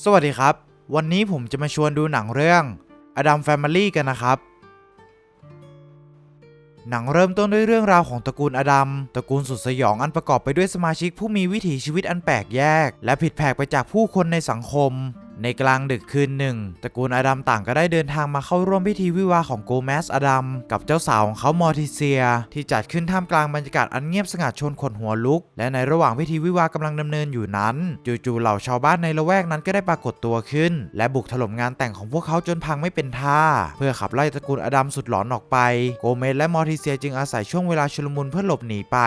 สวัสดีครับ วันนี้ผมจะมาชวนดูหนังเรื่อง Adam Family กันนะครับ หนังเริ่มต้นด้วยเรื่องราวของตระกูลอดัม ตระกูลสุดสยองอันประกอบไปด้วยสมาชิกผู้มีวิถีชีวิตอันแปลกแยก และผิดแผกไปจากผู้คนในสังคมในกลางดึกคืนหนึ่งตระกูลอดัมต่างก็ได้เดินทางมาเข้าร่วมพิธีวิวาของโกเมสอดัมกับเจ้าสาวของเขามอร์ติเซีย ที่จัดขึ้นท่ามกลางบรรยากาศอันเงียบสงัดชนขนหัวลุก และในระหว่างพิธีวิวาห์กำลังดำเนินอยู่นั้น จู่ๆเหล่าชาวบ้านในละแวกนั้นก็ได้ปรากฏตัวขึ้น และบุกถล่มงานแต่งของพวกเขาจนพังไม่เป็นท่า เพื่อขับไล่ตระกูลอดัมสุดหลอนออกไป โกเมสและมอร์ติเซียจึงอาศัยช่วงเวลาชุลมุนเพื่อหลบหนีไป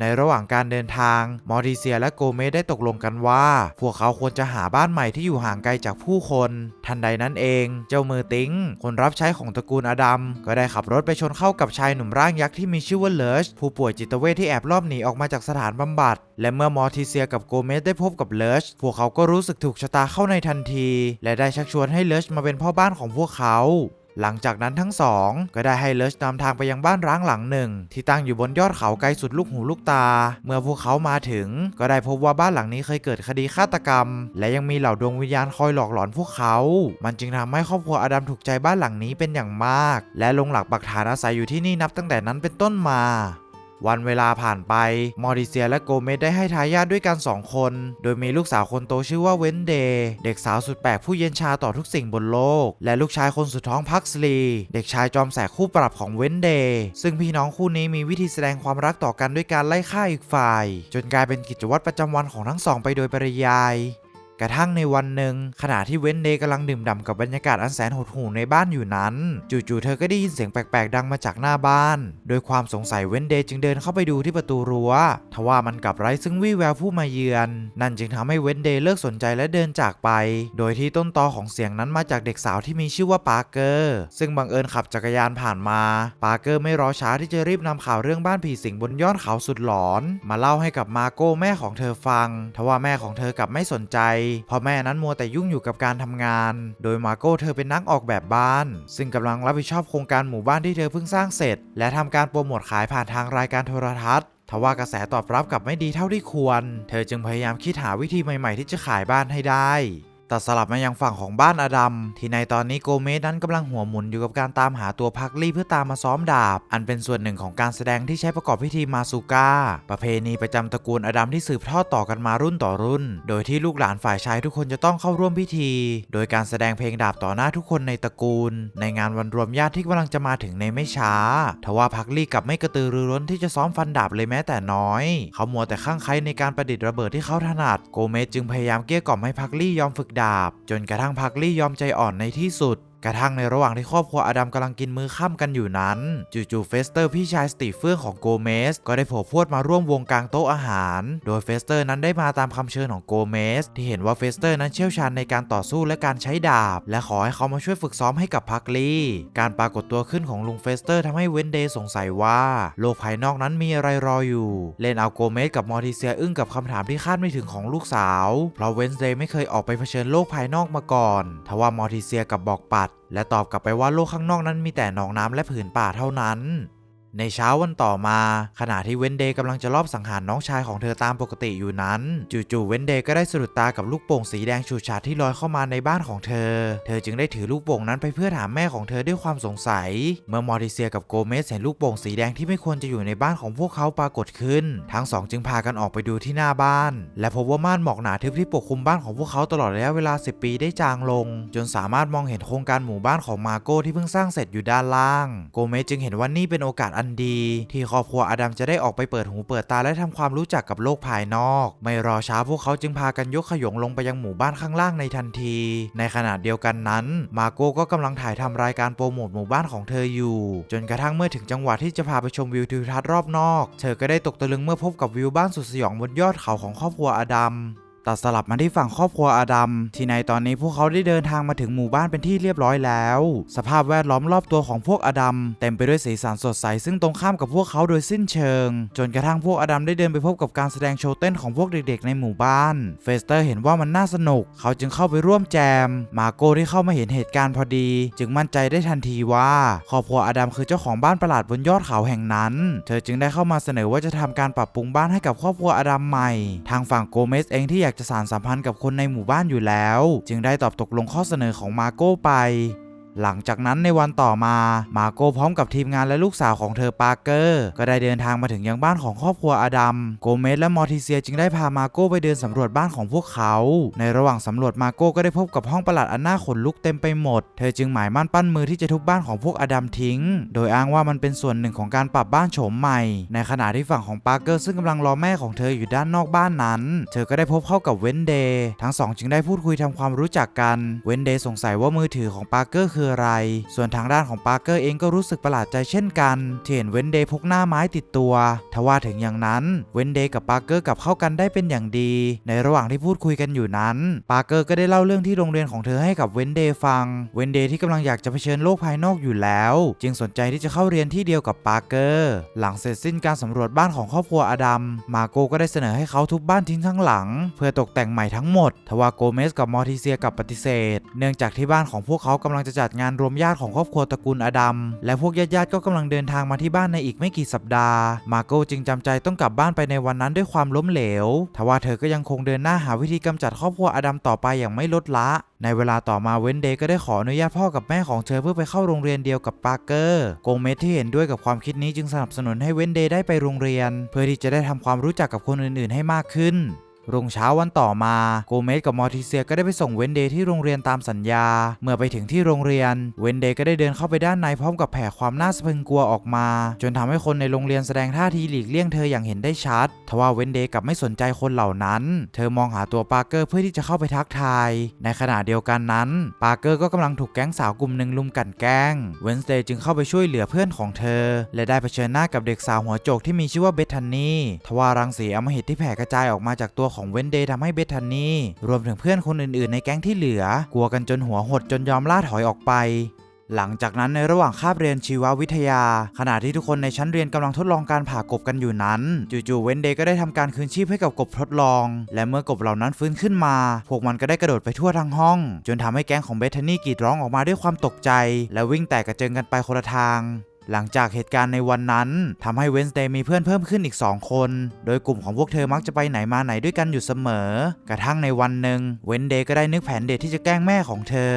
ในระหว่างการเดินทาง มอร์ติเซียและโกเมสได้ตกลงกันว่า พวกเขาควรจะหาบ้านใหม่ที่อยู่ห่างไกลจากผู้คน ทันใดนั้นเอง เจ้ามือติงคนรับใช้ของตระกูลอดัม ก็ได้ขับรถไปชนเข้ากับชายหนุ่มร่างยักษ์ที่มีชื่อว่าเลิร์ชผู้ป่วยจิตเวทที่แอบลอบหนีออกมาจากสถานบำบัด และเมื่อมอร์ติเซียกับโกเมสได้พบกับเลิร์ชพวกเขาก็รู้สึกถูกชะตาเข้าในทันที และได้ชักชวนให้เลิร์ชมาเป็นพ่อบ้านของพวกเขา หลังจากนั้นทั้งสองก็ได้ให้เลิชนำทางไปยังบ้านร้างหลังหนึ่ง ที่ตั้งอยู่บนยอดเขาไกลสุดลูกหูลูกตา เมื่อพวกเขามาถึง ก็ได้พบว่าบ้านหลังนี้เคยเกิดคดีฆาตกรรม และยังมีเหล่าดวงวิญญาณคอยหลอกหลอนพวกเขา มันจึงทำให้ครอบครัวอดัมถูกใจบ้านหลังนี้เป็นอย่างมาก และลงหลักปักฐานอาศัยอยู่ที่นี่นับตั้งแต่นั้นเป็นต้นมา วันเวลาผ่านไป มอริเซียและโกเมสได้ให้ทายาทด้วยกัน 2 คน โดยมีลูกสาวคนโตชื่อว่าเวนเดย์เด็กสาวสุดแปลกผู้เย็นชาต่อทุกสิ่งบนโลก และลูกชายคนสุดท้องพักสลี เด็กชายจอมแสบคู่ปรับของเวนเดย์ซึ่งพี่น้องคู่นี้มีวิธีแสดงความรักต่อกันด้วยการไล่ฆ่าอีกฝ่าย จนกลายเป็นกิจวัตรประจำวันของทั้งสองไปโดยปริยาย กระทั่งในวันหนึ่งขณะที่เวนเดย์กำลังดื่มด่ำกับบรรยากาศอันแสนหดหู่ในบ้านอยู่นั้น จู่ๆเธอก็ได้ยินเสียงแปลกๆ ดังมาจากหน้าบ้าน โดยความสงสัยเวนเดย์จึงเดินเข้าไปดูที่ประตูรั้วทว่ามันกลับไร้ซึ่งวี่แววผู้มาเยือน นั่นจึงทำให้เวนเดย์เลิกสนใจและเดินจากไป โดยที่ต้นตอของเสียงนั้นมาจากเด็กสาวที่มีชื่อว่าปาร์เกอร์ ซึ่งบังเอิญขับจักรยานผ่านมา ปาร์เกอร์ไม่รอช้าที่จะรีบนำข่าวเรื่องบ้านผีสิงบนยอดเขาสุดหลอน มาเล่าให้กับมาโก้แม่ของเธอฟัง ทว่าแม่ของเธอกลับไม่สนใจเพราะแม่นั้นมัวแต่ยุ่งอยู่กับการทำงาน โดยมาโก้เธอเป็นนักออกแบบบ้าน ซึ่งกำลังรับผิดชอบโครงการหมู่บ้านที่เธอเพิ่งสร้างเสร็จ และทำการโปรโมทขายผ่านทางรายการโทรทัศน์ทว่ากระแสตอบรับกลับไม่ดีเท่าที่ควร เธอจึงพยายามคิดหาวิธีใหม่ๆที่จะขายบ้านให้ได้ แต่สลับมายังฝั่งของบ้านอดัม ที่ในตอนนี้โกเมสนั้นกำลังหัวหมุนอยู่กับการตามหาตัวพักลี่เพื่อตามมาซ้อมดาบ อันเป็นส่วนหนึ่งของการแสดงที่ใช้ประกอบพิธีมาซูก้า ประเพณีประจำตระกูลอดัมที่สืบทอดต่อกันมารุ่นต่อรุ่น โดยที่ลูกหลานฝ่ายชายทุกคนจะต้องเข้าร่วมพิธี โดยการแสดงเพลงดาบต่อหน้าทุกคนในตระกูล ในงานวันรวมญาติที่กำลังจะมาถึงในไม่ช้า ทว่าพักลี่กลับไม่กระตือรือร้นที่จะซ้อมฟันดาบเลยแม้แต่น้อย เขามัวแต่ข้างใครในการประดิษฐ์ระเบิดที่เขาถนัด โกเมสจึงพยายามเกลี้ยกล่อมให้พักลี่ยอมฝึกดาบ จนกระทั่งพักลี่ยอมใจอ่อนในที่สุด กระทั่งในระหว่างที่ครอบครัวอดัมกำลังกินมื้อค่ำกันอยู่นั้น จู่ๆเฟสเตอร์พี่ชายสตีเฟื่องของโกเมส ก็ได้โผล่พวดมาร่วมวงกลางโต๊ะอาหาร โดยเฟสเตอร์นั้นได้มาตามคำเชิญของโกเมส ที่เห็นว่าเฟสเตอร์นั้นเชี่ยวชาญในการต่อสู้และการใช้ดาบ และขอให้เขามาช่วยฝึกซ้อมให้กับพักลี่ การปรากฏตัวขึ้นของลุงเฟสเตอร์ทำให้เวนเดย์สงสัยว่า โลกภายนอกนั้นมีอะไรรออยู่ เล่นเอาโกเมสกับมอร์ติเซียอึ้งกับคำถามที่คาดไม่ถึงของลูกสาว เพราะเวนเดย์ไม่เคยออกไปเผชิญโลกภายนอกมาก่อน ทว่ามอร์ติเซียกับบอกปัดและตอบกลับไปว่าโลกข้างนอกนั้นมีแต่หนองน้ำและผืนป่าเท่านั้น ในเช้าวันต่อมา ขณะที่เวนเดย์กำลังจะลอบสังหารน้องชายของเธอตามปกติอยู่นั้น จู่ๆเวนเดย์ก็ได้สะดุดตากับลูกโป่งสีแดงฉูดฉาดที่ลอยเข้ามาในบ้านของเธอ เธอจึงได้ถือลูกโป่งนั้นไปเพื่อถามแม่ของเธอด้วยความสงสัย เมื่อมอริเซียกับโกเมสเห็นลูกโป่งสีแดงที่ไม่ควรจะอยู่ในบ้านของพวกเขาปรากฏขึ้น ทั้งสองจึงพากันออกไปดูที่หน้าบ้าน และพบว่าม่านหมอกหนาทึบที่ปกคลุมบ้านของพวกเขาตลอดระยะเวลา 10 ปีได้จางลง จนสามารถมองเห็นโครงการหมู่บ้านของมาโก้ที่เพิ่งสร้างเสร็จอยู่ด้านล่าง โกเมสจึงเห็นว่านี่เป็นโอกาสอันดี ที่ครอบครัวอดัมจะได้ออกไปเปิดหูเปิดตาและทำความรู้จักกับโลกภายนอก ไม่รอช้าพวกเขาจึงพากันยกขยงลงไปยังหมู่บ้านข้างล่างในทันที ในขณะเดียวกันนั้น มาโก้ก็กำลังถ่ายทำรายการโปรโมทหมู่บ้านของเธออยู่ จนกระทั่งเมื่อถึงจังหวะที่จะพาไปชมวิวทิวทัศน์รอบนอก เธอก็ได้ตกตะลึงเมื่อพบกับวิวบ้านสุดสยองบนยอดเขาของครอบครัวอดัม ตัดสลับมาที่ฝั่งครอบครัวอาดัมที่ในตอนนี้พวกเขาได้เดินทางมาถึงหมู่บ้านเป็นที่เรียบร้อยแล้ว สภาพแวดล้อมรอบตัวของพวกอาดัมเต็มไปด้วยสีสันสดใสซึ่งตรงข้ามกับพวกเขาโดยสิ้นเชิง จนกระทั่งพวกอาดัมได้เดินไปพบกับการแสดงโชว์เต้นของพวกเด็กๆในหมู่บ้าน เฟสเตอร์เห็นว่ามันน่าสนุก เขาจึงเข้าไปร่วมแจม มาโกที่เข้ามาเห็นเหตุการณ์พอดี จึงมั่นใจได้ทันทีว่าครอบครัวอาดัมคือเจ้าของบ้านประหลาดบนยอดเขาแห่งนั้น เธอจึงได้เข้ามาเสนอว่าจะทำการปรับปรุงบ้านให้กับครอบครัวอาดัมใหม่ ทางฝั่งโกเมสเองที่อยากากจะสานสัมพันธ์กับคนในหมู่บ้านอยู่แล้ว จึงได้ตอบตกลงข้อเสนอของมาโก้ไป หลังจากนั้นในวันต่อมา มาโก้พร้อมกับทีมงานและลูกสาวของเธอปาร์เกอร์ ก็ได้เดินทางมาถึงยังบ้านของครอบครัวอดัม โกเมสและมอร์ติเซียจึงได้พามาโก้ไปเดินสำรวจบ้านของพวกเขา ในระหว่างสำรวจมาโก้ก็ได้พบกับห้องประหลาดอันน่าขนลุกเต็มไปหมด เธอจึงหมายมั่นปั้นมือที่จะทุบบ้านของพวกอดัมทิ้ง โดยอ้างว่ามันเป็นส่วนหนึ่งของการปรับบ้านโฉมใหม่ ในขณะที่ฝั่งของปาร์เกอร์ซึ่งกำลังรอแม่ของเธออยู่ด้านนอกบ้านนั้น เธอก็ได้พบเข้ากับเวนเดย์ ทั้งสองจึงได้พูดคุยทำความรู้จักกัน เวนเดย์สงสัยว่ามือถือของปาร์เกอร์คืออะไร ส่วนทางด้านของปาร์เกอร์เองก็รู้สึกประหลาดใจเช่นกันที่เห็นเวนเดย์พกหน้าไม้ติดตัว ทว่าถึงอย่างนั้นเวนเดย์กับปาร์เกอร์กลับเข้ากันได้เป็นอย่างดี ในระหว่างที่พูดคุยกันอยู่นั้น ปาร์เกอร์ก็ได้เล่าเรื่องที่โรงเรียนของเธอให้กับเวนเดย์ฟัง เวนเดย์ที่กำลังอยากจะเผชิญโลกภายนอกอยู่แล้ว จึงสนใจที่จะเข้าเรียนที่เดียวกับปาร์เกอร์หลังเสร็จสิ้นการสำรวจบ้านของครอบครัวอดัมมาโกก็ได้เสนอให้เขาทุบบ้านทิ้งทั้งหลัง เพื่อตกแต่งใหม่ทั้งหมด ทว่าโกเมสกับมอร์ติเซียกับปฏิเสธ เนื่องจากที่บ้านของพวกเขากำลังจะจัดงานรวมญาติของครอบครัวตระกูลอดัม และพวกญาติๆก็กำลังเดินทางมาที่บ้านในอีกไม่กี่สัปดาห์ มาโกจึงจำใจต้องกลับบ้านไปในวันนั้นด้วยความล้มเหลว ทว่าเธอก็ยังคงเดินหน้าหาวิธีกำจัดครอบครัวอดัมต่อไปอย่างไม่ลดละในเวลาต่อมาเวนเดย์ก็ได้ขออนุญาตพ่อกับแม่ของเธอเพื่อไปเข้าโรงเรียนเดียวกับปาร์เกอร์โกเมสที่เห็นด้วยกับความคิดนี้จึงสนับสนุนให้เวนเดย์ได้ไปโรงเรียน เพื่อที่จะได้ทำความรู้จักกับคนอื่นๆ ให้มากขึ้น รุ่งเช้าวันต่อมาโกเมสกับมอร์ติเซียก็ได้ไปส่งเวนเดย์ที่โรงเรียนตามสัญญา เมื่อไปถึงที่โรงเรียน เวนเดย์ก็ได้เดินเข้าไปด้านในพร้อมกับแผ่ความน่าสะพรึงกลัวออกมา จนทำให้คนในโรงเรียนแสดงท่าทีหลีกเลี่ยงเธออย่างเห็นได้ชัด ทว่าเวนเดย์กลับไม่สนใจคนเหล่านั้น เธอมองหาตัวปาร์เกอร์เพื่อที่จะเข้าไปทักทาย ในขณะเดียวกันนั้น ปาร์เกอร์ก็กำลังถูกแก๊งสาวกลุ่มหนึ่งลุมกันแกล้ง เวนเดย์จึงเข้าไปช่วยเหลือเพื่อนของเธอ และได้เผชิญหน้ากับเด็กสาวหัวโจกที่มีชื่อว่าเบธทันนี่ทว่ารังสีอมหิตที่แผ่กระจายออกมาจากตัวของเวนเดย์ทำให้เบธทันนี่รวมถึงเพื่อนคนอื่นๆ ในแก๊งที่เหลือ กลัวกันจนหัวหดจนยอมล่าถอยออกไปหลังจากนั้นในระหว่างคาบเรียนชีววิทยา ขณะที่ทุกคนในชั้นเรียนกำลังทดลองการผ่ากบกันอยู่นั้น จู่ๆเวนเดย์ก็ได้ทำการคืนชีพให้กับกบทดลอง และเมื่อกบเหล่านั้นฟื้นขึ้นมา พวกมันก็ได้กระโดดไปทั่วทั้งห้อง จนทำให้แก๊งของเบธานี่กรีดร้องออกมาด้วยความตกใจ และวิ่งแตกกระเจิงกันไปคนละทาง หลังจากเหตุการณ์ในวันนั้นทำให้เวนสเดย์มีเพื่อนเพิ่มขึ้นอีก 2 คน โดยกลุ่มของพวกเธอมักจะไปไหนมาไหนด้วยกันอยู่เสมอ กระทั่งในวันหนึ่งเวนเดย์ก็ได้นึกแผนเดทที่จะแกล้งแม่ของเธอ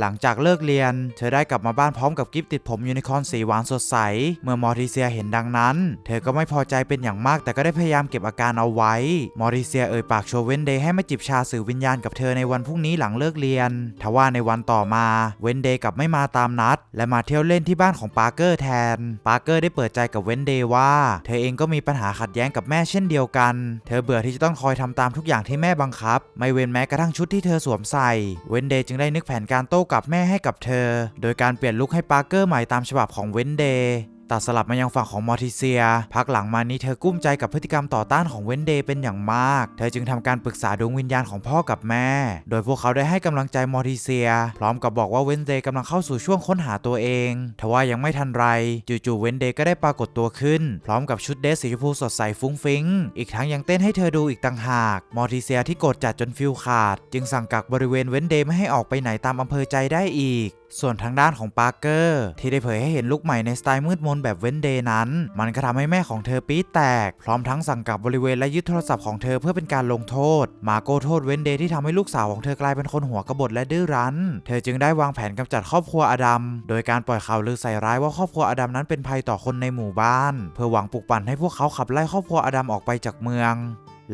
หลังจากเลิกเรียน เธอได้กลับมาบ้านพร้อมกับกิฟติดผมยูนิคอนสีหวานสดใส เมื่อมอริเซียเห็นดังนั้น เธอก็ไม่พอใจเป็นอย่างมากแต่ก็ได้พยายามเก็บอาการเอาไว้ มอริเซียเอ่ยปากโชว์เวนเดย์ให้มาจิบชาสื่อวิญญาณกับเธอในวันพรุ่งนี้หลังเลิกเรียน ทว่าในวันต่อมา เวนเดย์กลับไม่มาตามนัด และมาเที่ยวเล่นที่บ้านของปาร์เกอร์แทน ปาร์เกอร์ได้เปิดใจกับเวนเดย์ว่า เธอเองก็มีปัญหาขัดแย้งกับแม่เช่นเดียวกัน เธอเบื่อที่จะต้องคอยทำตามทุกอย่างที่แม่บังคับ ไม่เว้นแม้กระทั่งชุดที่เธอสวมใส่ เวนเดย์จึงได้นึกแผนการโต้กับแม่ให้กับเธอ โดยการเปลี่ยนลุคให้ปาร์เกอร์ใหม่ตามฉบับของเวนเดย์ ตัดสลับมายังฝั่งของมอร์ติเซีย พักหลังมานี้เธอกุ้มใจกับพฤติกรรมต่อต้านของเวนเดย์เป็นอย่างมาก เธอจึงทำการปรึกษาดวงวิญญาณของพ่อกับแม่ โดยพวกเขาได้ให้กำลังใจมอร์ติเซีย พร้อมกับบอกว่าเวนเดย์กำลังเข้าสู่ช่วงค้นหาตัวเองทว่ายังไม่ทันไร จู่ๆเวนเดย์ก็ได้ปรากฏตัวขึ้น พร้อมกับชุดเดรสสีชมพูสดใสฟุ้งฟิ้ง อีกทั้งยังเต้นให้เธอดูอีกต่างหาก มอร์ติเซียที่โกรธจัดจนฟิลขาด จึงสั่งกักบริเวณเวนเดย์ไม่ให้ออกไปไหนตามอำเภอใจได้อีก ส่วนทางด้านของปาร์เกอร์ที่ได้เผยให้เห็นลุคใหม่ในสไตล์มืดมนแบบเวนเดย์นั้น มันก็ทำให้แม่ของเธอปี๊ดแตก พร้อมทั้งสั่งกับบริเวณและยึดโทรศัพท์ของเธอเพื่อเป็นการลงโทษ มาโกโทษเวนเดย์ที่ทำให้ลูกสาวของเธอกลายเป็นคนหัวกบฏและดื้อรั้น เธอจึงได้วางแผนกำจัดครอบครัวอดัม โดยการปล่อยข่าวลือใส่ร้ายว่าครอบครัวอดัมนั้นเป็นภัยต่อคนในหมู่บ้าน เพื่อหวังปลุกปั่นให้พวกเขาขับไล่ครอบครัวอดัมออกไปจากเมือง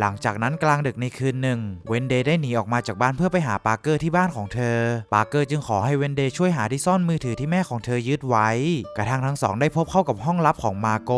หลังจากนั้นกลางดึกในคืนหนึ่ง เวนเดย์ได้หนีออกมาจากบ้านเพื่อไปหาปาร์เกอร์ที่บ้านของเธอ ปาร์เกอร์จึงขอให้เวนเดย์ช่วยหาที่ซ่อนมือถือที่แม่ของเธอยึดไว้ กระทั่งทั้งสองได้พบเข้ากับห้องลับของมาโก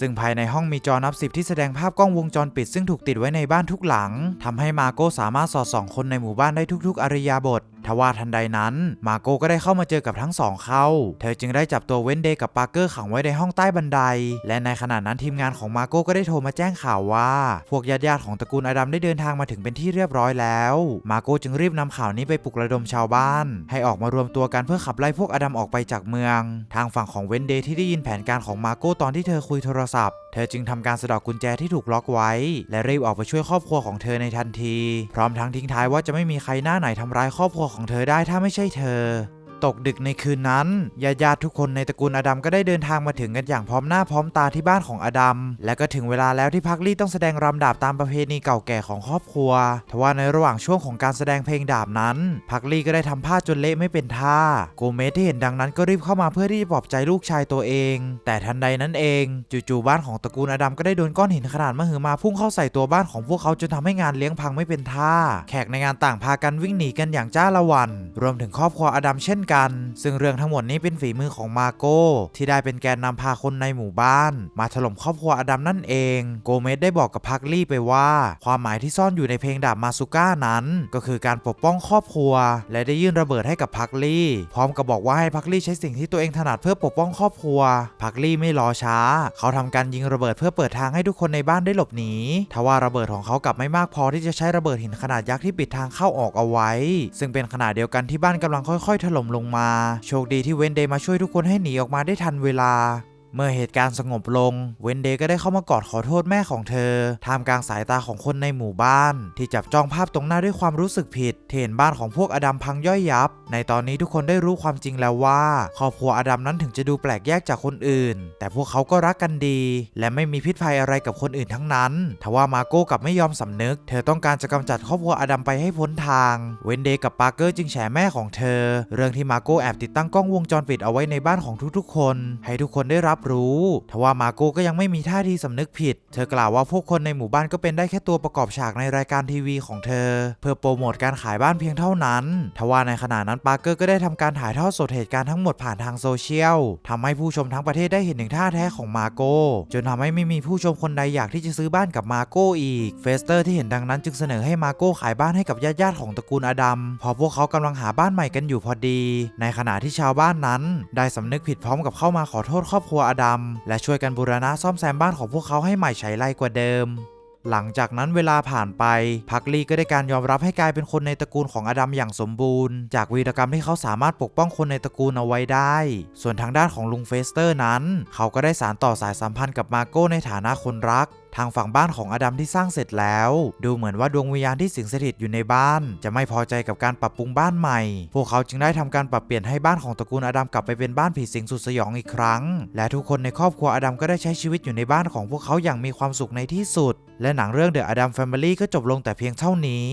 ซึ่งภายในห้องมีจอนับสิบที่แสดงภาพกล้องวงจรปิดซึ่งถูกติดไว้ในบ้านทุกหลังทำให้มาโกสามารถสอดส่องคนในหมู่บ้านได้ทุกๆอริยาบท ทว่าทันใดนั้น มาโกก็ได้เข้ามาเจอกับทั้งสองเขา เธอจึงได้จับตัวเวนเดย์กับปาร์เกอร์ขังไว้ในห้องใต้บันได และในขณะนั้นทีมงานของมาโกก็ได้โทรมาแจ้งข่าวว่า พวกญาติๆของตระกูลอดัมได้เดินทางมาถึงเป็นที่เรียบร้อยแล้ว มาโกจึงรีบนำข่าวนี้ไปปลุกระดมชาวบ้าน ให้ออกมารวมตัวกันเพื่อขับไล่พวกอดัมออกไปจากเมือง ทางฝั่งของเวนเดย์ที่ได้ยินแผนการของมาโกตอนที่เธอคุยโทรศัพท์เธอจึงทำการสะดอกกุญแจที่ถูกล็อกไว้ และรีบออกไปช่วยครอบครัวของเธอในทันที พร้อมทั้งทิ้งท้ายว่าจะไม่มีใครหน้าไหนทำร้ายครอบครัวของเธอได้ถ้าไม่ใช่เธอ ตกดึกในคืนนั้นญาติญาติทุกคนในตระกูลอดัมก็ได้เดินทางมาถึงกันอย่างพร้อมหน้าพร้อมตาที่บ้านของอดัม และก็ถึงเวลาแล้วที่พักลี่ต้องแสดงรำดาบตามประเพณีเก่าแก่ของครอบครัว ทว่าในระหว่างช่วงของการแสดงเพลงดาบนั้นพักลี่ก็ได้ทำผ้าจนเละไม่เป็นท่า โกเมสที่เห็นดังนั้นก็รีบเข้ามาเพื่อที่จะปลอบใจลูกชายตัวเอง แต่ทันใดนั้นเอง จู่ๆบ้านของตระกูลอดัมก็ได้โดนก้อนหินขนาดมหึมาพุ่งเข้าใส่ตัวบ้านของพวกเขาจนทำให้งานเลี้ยงพังไม่เป็นท่า แขกในงานต่างพากันวิ่งหนีกันอย่างจ้าละวัน รวมถึงครอบครัวอดัมเช่นกัน ซึ่งเรื่องทั้งหมดนี้เป็นฝีมือของมาโก้ที่ได้เป็นแกนนำพาคนในหมู่บ้าน มาถล่มครอบครัวอดัมนั่นเอง โกเมสได้บอกกับพักลี่ไปว่า ความหมายที่ซ่อนอยู่ในเพลงดาบมาซุก้านั้น ก็คือการปกป้องครอบครัว และได้ยื่นระเบิดให้กับพักลี่ พร้อมกับบอกว่าให้พักลี่ใช้สิ่งที่ตัวเองถนัดเพื่อปกป้องครอบครัว พักลี่ไม่รอช้า เขาทำการยิงระเบิดเพื่อเปิดทางให้ทุกคนในบ้านได้หลบหนีทว่าระเบิดของเขากลับไม่มากพอที่จะใช้ระเบิดหินขนาดยักษ์ที่ปิดทางเข้าออกเอาไว้ ซึ่งเป็นขนาดเดียวกันที่บ้านกำลังค่อยๆ ถล่มลงมา โชคดีที่เวนเดย์มาช่วยทุกคนให้หนีออกมาได้ทันเวลา เมื่อเหตุการณ์สงบลง เวนเดย์ก็ได้เข้ามากอดขอโทษแม่ของเธอท่ามกลางสายตาของคนในหมู่บ้าน ที่จับจ้องภาพตรงหน้าด้วยความรู้สึกผิดเห็นบ้านของพวกอดัมพังย่อยยับ ในตอนนี้ทุกคนได้รู้ความจริงแล้วว่า ครอบครัวอดัมนั้นถึงจะดูแปลกแยกจากคนอื่น แต่พวกเขาก็รักกันดี และไม่มีพิษภัยอะไรกับคนอื่นทั้งนั้นทว่ามาโก้กับไม่ยอมสำนึก เธอต้องการจะกำจัดครอบครัวอดัมไปให้พ้นทาง เวนเดย์กับปาร์เกอร์จึงแฉแม่ของเธอ เรื่องที่มาโก้แอบติดตั้งกล้องวงจรปิดเอาไว้ในบ้านของทุกๆคน ให้ทุกคนได้รับรู้ ทว่ามาโกก็ยังไม่มีท่าทีสำนึกผิด เธอกล่าวว่าพวกคนในหมู่บ้านก็เป็นได้แค่ตัวประกอบฉากในรายการทีวีของเธอ เพื่อโปรโมทการขายบ้านเพียงเท่านั้น ทว่าในขณะนั้นปาร์เกอร์ก็ได้ทำการถ่ายทอดสดเหตุการณ์ทั้งหมดผ่านทางโซเชียลทำให้ผู้ชมทั้งประเทศได้เห็นถึงท่าแท้ของมาโกจนทำให้ไม่มีผู้ชมคนใดอยากที่จะซื้อบ้านกับมาโกอีก เฟสเตอร์ที่เห็นดังนั้นจึงเสนอให้มาโกขายบ้านให้กับญาติๆของตระกูลอดัมเพอพวกเขากำลังหาบ้านใหม่กันอยู่พอดี ในขณะที่ชาวบ้านนั้น ได้สำนึกผิดพร้อมกับเข้ามาขอโทษครอบครัวอดำ และช่วยกันบูรณะซ่อมแซมบ้านของพวกเขาให้ใหม่ใช้ไรกว่าเดิม หลังจากนั้นเวลาผ่านไป พักลีก็ได้การยอมรับให้กลายเป็นคนในตระกูลของอดัมอย่างสมบูรณ์ จากวีรกรรมที่เขาสามารถปกป้องคนในตระกูลเอาไว้ได้ ส่วนทางด้านของลุงเฟสเตอร์นั้น เขาก็ได้สารต่อสายสัมพันธ์กับมาโก้ในฐานะคนรัก ทางฝั่งบ้านของอดัมที่สร้างเสร็จแล้ว ดูเหมือนว่าดวงวิญญาณที่สิงสถิตอยู่ในบ้าน จะไม่พอใจกับการปรับปรุงบ้านใหม่ พวกเขาจึงได้ทำการปรับเปลี่ยนให้บ้านของตระกูลอดัมกลับไปเป็นบ้านผีสิงสุดสยองอีกครั้ง และทุกคนในครอบครัวอดัมก็ได้ใช้ชีวิตอยู่ในบ้านของพวกเขาอย่างมีความสุขในที่สุด และหนังเรื่อง The Adam Family ก็จบลงแต่เพียงเท่านี้